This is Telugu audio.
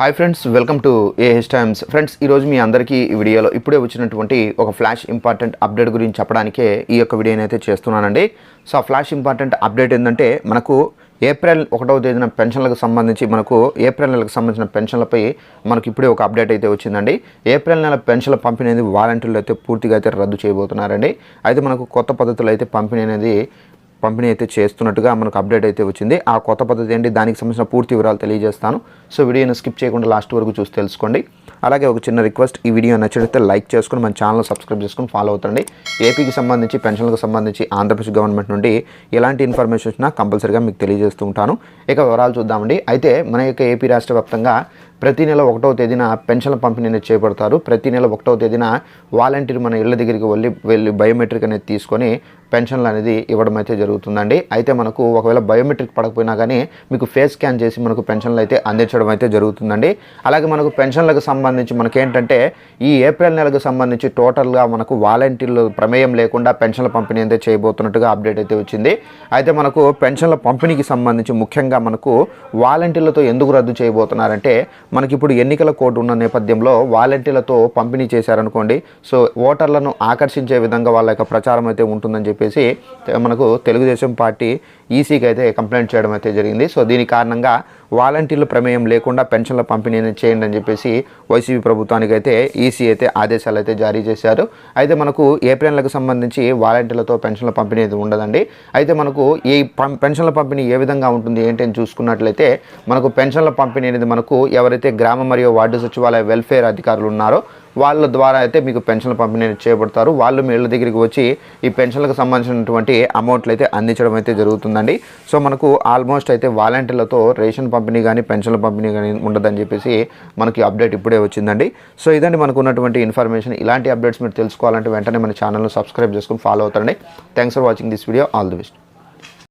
Hi friends welcome to A H times friends ఈరోజు మీ అందరికీ ఈ వీడియోలో ఇప్పుడే వచ్చినటువంటి ఒక ఫ్లాష్ ఇంపార్టెంట్ అప్డేట్ గురించి చెప్పడానికే ఈ యొక్క వీడియోని అయితే చేస్తున్నానండి. సో ఆ ఫ్లాష్ ఇంపార్టెంట్ అప్డేట్ ఏంటంటే మనకు ఏప్రిల్ ఒకటవ తేదీన పెన్షన్లకు సంబంధించి మనకు ఏప్రిల్ నెలకు సంబంధించిన పెన్షన్లపై మనకు ఇప్పుడే ఒక అప్డేట్ అయితే వచ్చిందండి. ఏప్రిల్ నెల పెన్షన్ల పంపిణీ అనేది వాలంటీర్లు అయితే పూర్తిగా అయితే రద్దు చేయబోతున్నారండి. అయితే మనకు కొత్త పద్ధతులు అయితే పంపిణీ అనేది పంపిణీ అయితే చేస్తున్నట్టుగా మనకు అప్డేట్ అయితే వచ్చింది. ఆ కొత్త పద్ధతి ఏంటి? దానికి సంబంధించిన పూర్తి వివరాలు తెలియజేస్తాను. సో వీడియోని స్కిప్ చేయకుండా లాస్ట్ వరకు చూసి తెలుసుకోండి. అలాగే ఒక చిన్న రిక్వెస్ట్ ఈ వీడియో నచ్చినట్లయితే లైక్ చేసుకుని మన ఛానల్ సబ్స్క్రైబ్ చేసుకుని ఫాలో అవుతండి. ఏపీకి సంబంధించి పెన్షన్లకు సంబంధించి ఆంధ్రప్రదేశ్ గవర్నమెంట్ నుండి ఎలాంటి ఇన్ఫర్మేషన్ వచ్చినా కంపల్సరీగా మీకు తెలియజేస్తూ ఉంటాను. ఇక వివరాలు చూద్దామండి. అయితే మన యొక్క ఏపీ రాష్ట్ర వ్యాప్తంగా ప్రతి నెల ఒకటవ తేదీన పెన్షన్ల పంపిణీ అనేది చేపడతారు. ప్రతి నెల ఒకటవ తేదీన వాలంటీర్ మన ఇళ్ళ దగ్గరికి వెళ్ళి వెళ్ళి బయోమెట్రిక్ అనేది తీసుకొని పెన్షన్లు అనేది ఇవ్వడం అయితే జరుగుతుందండి. అయితే మనకు ఒకవేళ బయోమెట్రిక్ పడకపోయినా కానీ మీకు ఫేస్ స్కాన్ చేసి మనకు పెన్షన్లు అయితే అందించడం అయితే జరుగుతుందండి. అలాగే మనకు పెన్షన్లకు సంబంధించి మనకేంటంటే ఈ ఏప్రిల్ నెలకు సంబంధించి టోటల్గా మనకు వాలంటీర్లు ప్రమేయం లేకుండా పెన్షన్ల పంపిణీ అయితే చేయబోతున్నట్టుగా అప్డేట్ అయితే వచ్చింది. అయితే మనకు పెన్షన్ల పంపిణీకి సంబంధించి ముఖ్యంగా మనకు వాలంటీర్లతో ఎందుకు రద్దు చేయబోతున్నారంటే మనకి ఇప్పుడు ఎన్నికల కోడ్ ఉన్న నేపథ్యంలో వాలంటీర్లతో పంపిణీ చేశారనుకోండి. సో ఓటర్లను ఆకర్షించే విధంగా వాళ్ళ యొక్క ప్రచారం అయితే ఉంటుందని చెప్పేసి మనకు తెలుగుదేశం పార్టీ ఈసీకి అయితే కంప్లైంట్ చేయడం అయితే జరిగింది. సో దీని కారణంగా వాలంటీర్ల ప్రమేయం లేకుండా పెన్షన్ల పంపిణీ అనేది చేయండి అని చెప్పేసి వైసీపీ ప్రభుత్వానికి అయితే ఈసీ అయితే ఆదేశాలు అయితే జారీ చేశారు. అయితే మనకు ఏప్రిల్లకు సంబంధించి వాలంటీర్లతో పెన్షన్ల పంపిణీ అయితే ఉండదండి. అయితే మనకు ఈ పం- పెన్షన్ల పంపిణీ ఏ విధంగా ఉంటుంది ఏంటి అని చూసుకున్నట్లయితే మనకు పెన్షన్ల పంపిణీ అనేది మనకు ఎవరైతే గ్రామ మరియు వార్డు సచివాలయ వెల్ఫేర్ అధికారులు ఉన్నారో వాళ్ళ ద్వారా అయితే మీకు పెన్షన్లు పంపిణీ చేయబడతారు. వాళ్ళు మీ ఇళ్ళ దగ్గరికి వచ్చి ఈ పెన్షన్లకు సంబంధించినటువంటి అమౌంట్లు అయితే అందించడం అయితే జరుగుతుందండి. సో మనకు ఆల్మోస్ట్ అయితే వాలంటీర్లతో రేషన్ పంపిణీ కానీ పెన్షన్ల పంపిణీ కానీ ఉండదని చెప్పేసి మనకి అప్డేట్ ఇప్పుడే వచ్చిందండి. సో ఇదండి మనకు ఉన్నటువంటి ఇన్ఫర్మేషన్ ఇలాంటి అప్డేట్స్ మీరు తెలుసుకోవాలంటే వెంటనే మన ఛానల్ను సబ్స్క్రైబ్ చేసుకుని ఫాలో అవుతారండి. Thanks for watching this video all the best